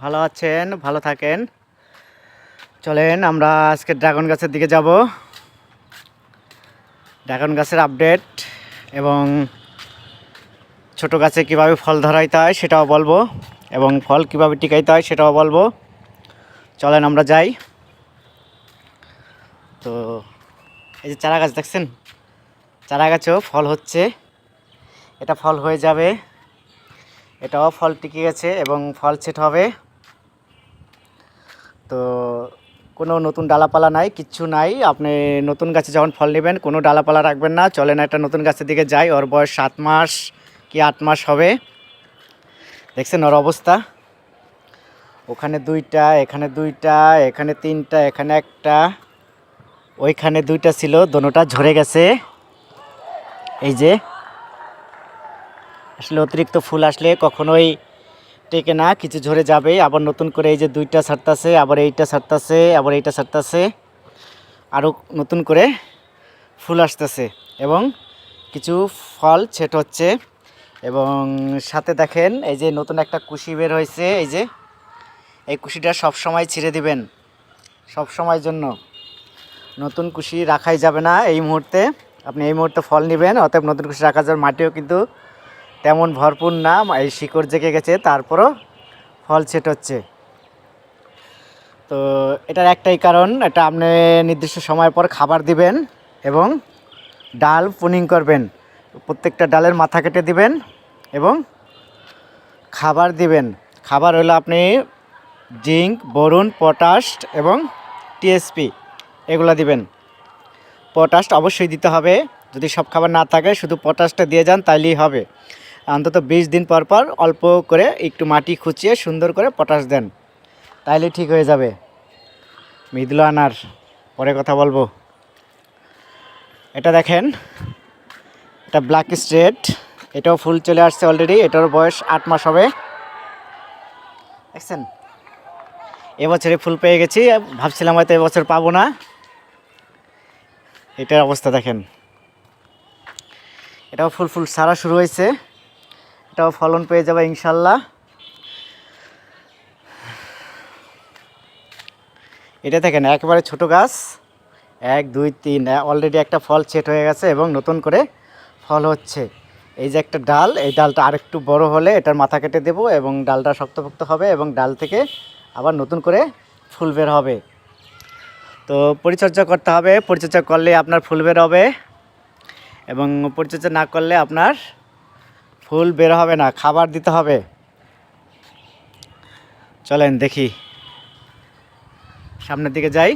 ভালো আছেন? ভালো থাকেন? চলেন, আমরা আজকে ড্রাগন গাছের দিকে যাব। ড্রাগন গাছের আপডেট এবং ছোট গাছে কীভাবে ফল ধরাইতে হয় সেটাও বলব এবং ফল কীভাবে টিকাইতে হয় সেটাও বলব। চলেন, আমরা যাই। তো, এই যে চারা গাছ দেখছেন? চারা গাছেও ফল হচ্ছে। এটা ফল হয়ে যাবে। এটাও ফল টিকে গেছে এবং ফল সেট হবে। তো কোনো নতুন ডালাপালা নাই, কিচ্ছু নাই। আপনি নতুন গাছে যখন ফল নেবেন, কোনো ডালাপালা রাখবেন না। চলেন একটা নতুন গাছের দিকে যাই। ওর বয়স সাত মাস কি আট মাস হবে? দেখছেন ওর অবস্থা? ওখানে দুইটা, এখানে দুইটা, এখানে তিনটা, এখানে একটা, ওইখানে দুইটা ছিল। দোনোটা ঝরে গেছে। এই যে আসলে অতিরিক্ত ফুল আসলে কখনোই টেকে না, কিছু ঝরে যাবে আবার নতুন করে এই যে দুইটা ছাড়তাছে আবার এইটা ছাড়তাছে আবার এইটা ছাড়তাছে আরও নতুন করে ফুল আসতেছে। এবং কিছু ফল ছেট হচ্ছে এবং সাথে দেখেন এই যে নতুন একটা কুশি বের হয়েছে, এই যে এই কুশিটা সব সময় ছিঁড়ে দিবেন, সব সময়ের জন্য। নতুন কুশি রাখাই যাবে না এই মুহূর্তে। আপনি এই মুহূর্তে ফল নেবেন, অতএব নতুন কুশি রাখা যাবে মাটিও কিন্তু তেমন ভরপুর না, এই শিকড় জেগে গেছে, তারপরও ফল ছেট হচ্ছে। তো এটার একটাই কারণ, এটা আপনি নির্দিষ্ট সময় পর খাবার দিবেন এবং ডাল পুনিং করবেন। প্রত্যেকটা ডালের মাথা কেটে দিবেন এবং খাবার দিবেন। খাবার হলো আপনি জিঙ্ক, বরুণ, পটাশ এবং টিএসপি এগুলো দিবেন। পটাশ অবশ্যই দিতে হবে। যদি সব খাবার না থাকে, শুধু পটাশটা দিয়ে যান, তাইলেই হবে। অন্তত বিশ দিন পর পর অল্প করে একটু মাটি খুঁচিয়ে সুন্দর করে পটাশ দেন। তাইলে ঠিক হয়ে যাবে। মৃদুলা আনার, পরে কথা বলব। এটা দেখেন, এটা ব্ল্যাক স্ট্রেট এটাও ফুল চলে আসছে অলরেডি এটার বয়স আট মাস হবে। দেখছেন? এবছরে ফুল পেয়ে গেছি, ভাবছিলাম হয়তো এবছর পাবো না। এটার অবস্থা দেখেন। এটাও ফুল ফুল সারা শুরু হয়েছে। এটাও ফলন পেয়ে যাবে ইনশাল্লাহ। এটা দেখেন, একেবারে ছোট গাছ। এক, দুই, তিন অলরেডি একটা ফল সেট হয়ে গেছে এবং নতুন করে ফল হচ্ছে। এই যে একটা ডাল, এই ডালটা আরেকটু বড় হলে এটার মাথা কেটে দেব এবং ডালটা শক্তপোক্ত হবে এবং ডাল থেকে আবার নতুন করে ফুল বের হবে। তো পরিচর্যা করতে হবে। পরিচর্যা করলে আপনার ফুল বের হবে এবং পরিচর্যা না করলে আপনার ফুল বের হবে না, খাবার দিতে হবে। চলেন দেখি। সামনের দিকে যাই।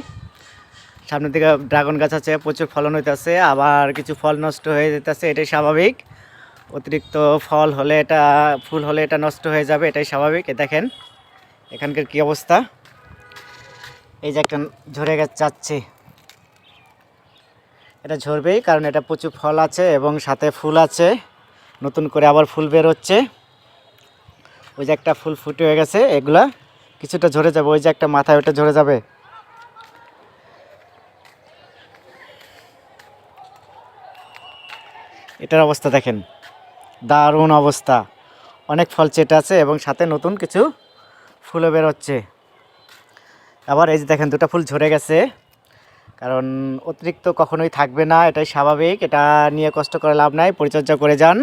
সামনের দিকে ড্রাগন গাছ আছে, প্রচুর ফলন হইতেছে, আবার কিছু ফল নষ্ট হয়ে যেতেছে, এটাই স্বাভাবিক। অতিরিক্ত ফল হলে এটা, ফুল হলে এটা নষ্ট হয়ে যাবে, এটাই স্বাভাবিক। এ দেখেন, এখানকার কি অবস্থা? এই যে একটা ঝরে গেছে যাচ্ছে। এটা ঝরবেই, কারণ এটা প্রচুর ফল আছে এবং সাথে ফুল আছে। নতুন করে আবার ফুল বের হচ্ছে। ওই যে একটা ফুল ফুটে হয়ে গেছে, এগুলা কিছুটা ঝরে যাবে। ওই যে একটা মাথায় ওটা ঝরে যাবে। এটার অবস্থা দেখেন। দারুণ অবস্থা। অনেক ফল চেটে আছে এবং সাথে নতুন কিছু ফুলও বের হচ্ছে। আবার এই যে দেখেন, দুটো ফুল ঝরে গেছে। কারণ অতিরিক্ত কখনোই থাকবে না, এটাই স্বাভাবিক, এটা নিয়ে কষ্ট করে লাভ নাই, পরিচর্যা করে যান।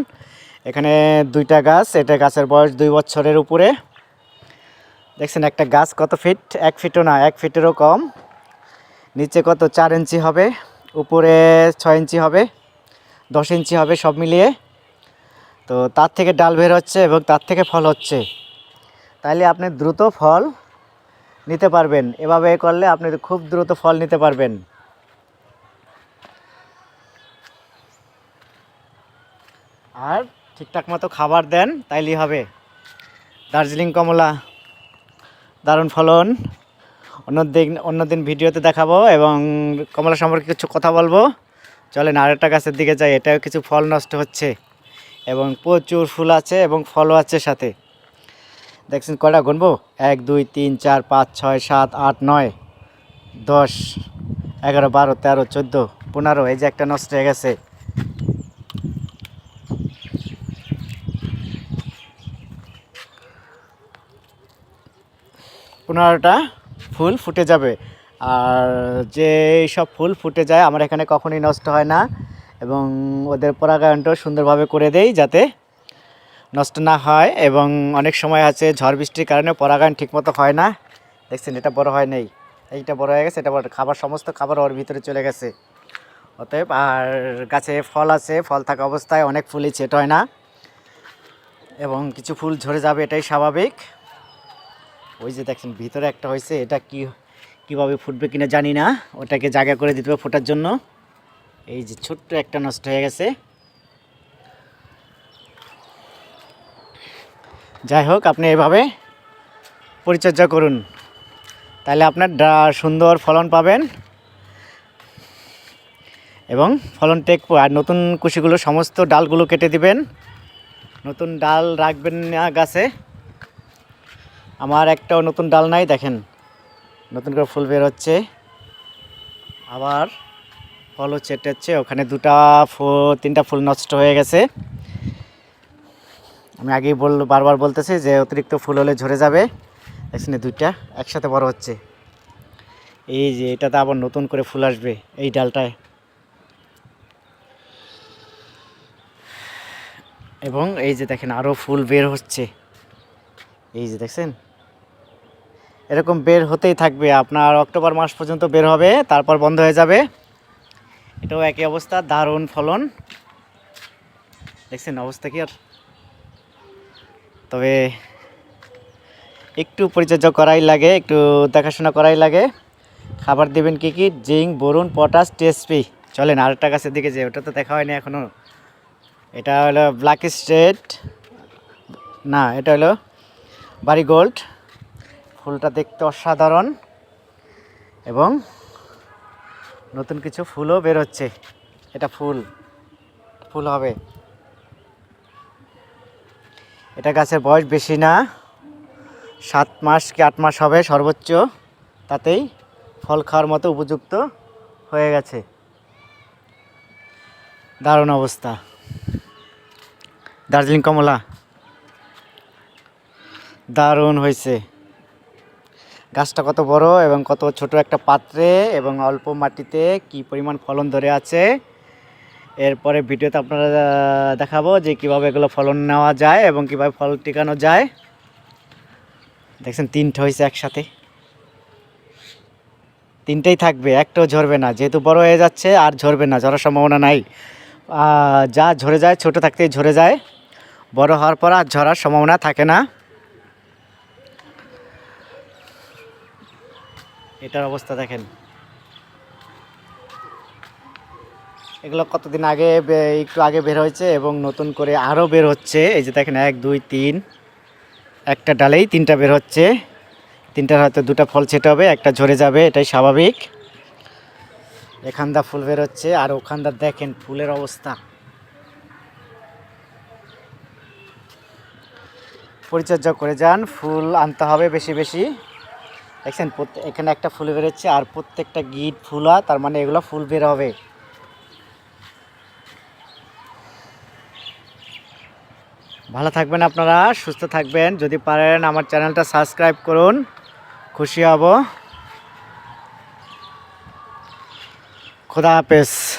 এখানে দুইটা গাছ, এটা গাছের বয়স দুই বছরের উপরে। দেখছেন একটা গাছ কত ফিট? এক ফিটও না, এক ফিটেরও কম। নিচে কত? চার ইঞ্চি হবে, উপরে ছয় ইঞ্চি হবে, দশ ইঞ্চি হবে সব মিলিয়ে। তো তার থেকে ডাল বের হচ্ছে এবং তার থেকে ফল হচ্ছে। তাইলে আপনি দ্রুত ফল নিতে পারবেন। এভাবে করলে আপনি খুব দ্রুত ফল নিতে পারবেন। আর ঠিকঠাক মতো খাবার দেন, তাইলেই হবে। দার্জিলিং কমলা, দারুণ ফলন। অন্যদিন অন্যদিন ভিডিওতে দেখাবো এবং কমলা সম্পর্কে কিছু কথা বলব। চলেন আরেকটা গাছের দিকে যাই, এটাও কিছু ফল নষ্ট হচ্ছে এবং প্রচুর ফুল আছে এবং ফলও আছে সাথে। দেখছেন কয়টা গুনবো? এক, দুই, তিন, চার, পাঁচ, ছয়, সাত, আট, নয়, দশ, এগারো, বারো, তেরো, চোদ্দ, পনেরো, এই যে একটা নষ্ট হয়ে গেছে। পনেরোটা ফুল ফুটে যাবে। আর যে সব ফুল ফুটে যায়, আমার এখানে কখনোই নষ্ট হয় না। এবং ওদের পরাগায়নটাও সুন্দরভাবে করে দেই যাতে নষ্ট না হয় এবং অনেক সময় আছে ঝড় বৃষ্টির কারণে পরাগায়ন ঠিকমতো হয় না। দেখছেন, এটা বড় হয় নেই। এইটা বড় হয়ে গেছে, এটা বড় খাবার, সমস্ত খাবার ওর ভিতরে চলে গেছে। অতএব আর গাছে ফল আছে, ফল থাকা অবস্থায় অনেক ফুলই ছেট হয় না। এবং কিছু ফুল ঝরে যাবে, এটাই স্বাভাবিক। ওই যে দেখছেন, ভিতরে একটা হয়েছে, এটা কি কীভাবে ফুটবে কিনা জানি না। ওটাকে জায়গা করে দিতে হবে ফোটার জন্য। এই যে ছোট্ট একটা নষ্ট হয়ে গেছে। যাই হোক, আপনি এভাবে পরিচর্যা করুন। তাহলে আপনার সুন্দর ফলন পাবেন এবং ফলন টেকবো আর নতুন কুশিগুলো, সমস্ত ডালগুলো কেটে দিবেন। নতুন ডাল রাখবেন না গাছে। আমার একটাও নতুন ডাল নাই, দেখেন। নতুন করে ফুল বের হচ্ছে। আবার ফলও চেটেচ্ছে ওখানে দুটা ফুল তিনটা ফুল নষ্ট হয়ে গেছে। আমি আগেই বল বারবার বলতেছি যে অতিরিক্ত ফুল হলে ঝরে যাবে। এখানে দুইটা একসাথে বড় হচ্ছে। এই যে এটাতে আবার নতুন করে ফুল আসবে এই ডালটায়। এবং এই যে দেখেন আরও ফুল বের হচ্ছে। এই যে দেখছেন? এরকম বের হতেই থাকবে। আপনার অক্টোবর মাস পর্যন্ত বের হবে, তারপর বন্ধ হয়ে যাবে। এটাও একই অবস্থা, দারুণ ফলন। দেখছেন অবস্থা কি আর? তবে একটু পরিচর্যা করাই লাগে, একটু দেখাশোনা করাই লাগে। খাবার দেবেন কি কি? জিঙ্ক বোরন পটাশ টিএসপি চলেন আরেকটা গাছের দিকে যে ওটা তো দেখা হয়নি এখনও এটা হলো ব্ল্যাক স্ট্রেট না, এটা হলো বাড়ি গোল্ড ফুলটা দেখতে অসাধারণ। এবং নতুন কিছু ফুলও বের হচ্ছে এটা ফুল। ফুল হবে। এটা গাছের বয়স বেশি না। সাত মাস কি আট মাস হবে সর্বোচ্চ। তাতেই ফল খাওয়ার মতো উপযুক্ত হয়ে গেছে। দারুণ অবস্থা। দার্জিলিং কমলা। দারুণ হয়েছে। গাছটা কত বড় এবং কত ছোট একটা পাত্রে এবং অল্প মাটিতে কি পরিমাণ ফলন ধরে আছে? এরপরে ভিডিওতে আপনারা দেখাবো যে কীভাবে এগুলো ফলন নেওয়া যায় এবং কীভাবে ফল টিকানো যায়। দেখছেন, তিনটে হয়েছে একসাথে। তিনটেই থাকবে, একটাও ঝরবে না। যেহেতু বড় হয়ে যাচ্ছে, আর ঝরবে না, ঝরার সম্ভাবনা নাই। যা ঝরে যায়, ছোট থাকতেই ঝরে যায়। বড় হওয়ার পর আর ঝরার সম্ভাবনা থাকে না। এটার অবস্থা দেখেন। এগুলো কতদিন আগে একটু আগে বের হয়েছে এবং নতুন করে আরও বের হচ্ছে। এই যে দেখেন, এক, দুই, তিন, একটা ডালেই তিনটা বের হচ্ছে। তিনটার হয়তো দুটা ফল ছেটে হবে, একটা ঝরে যাবে, এটাই স্বাভাবিক। এখানদা ফুল বের হচ্ছে, আর ওখানদা দেখেন ফুলের অবস্থা। পরিচর্যা করে যান, ফুল আনতে হবে বেশি বেশি। দেখছেন এখানে একটা ফুল বেরোচ্ছে আর প্রত্যেকটা গিট, ফুলা, তার মানে এগুলো ফুল বের হবে। ভালো থাকবেন আপনারা, সুস্থ থাকবেন। যদি পারেন আমার চ্যানেলটা সাবস্ক্রাইব করুন। খুশি হব। খোদা হাফেজ।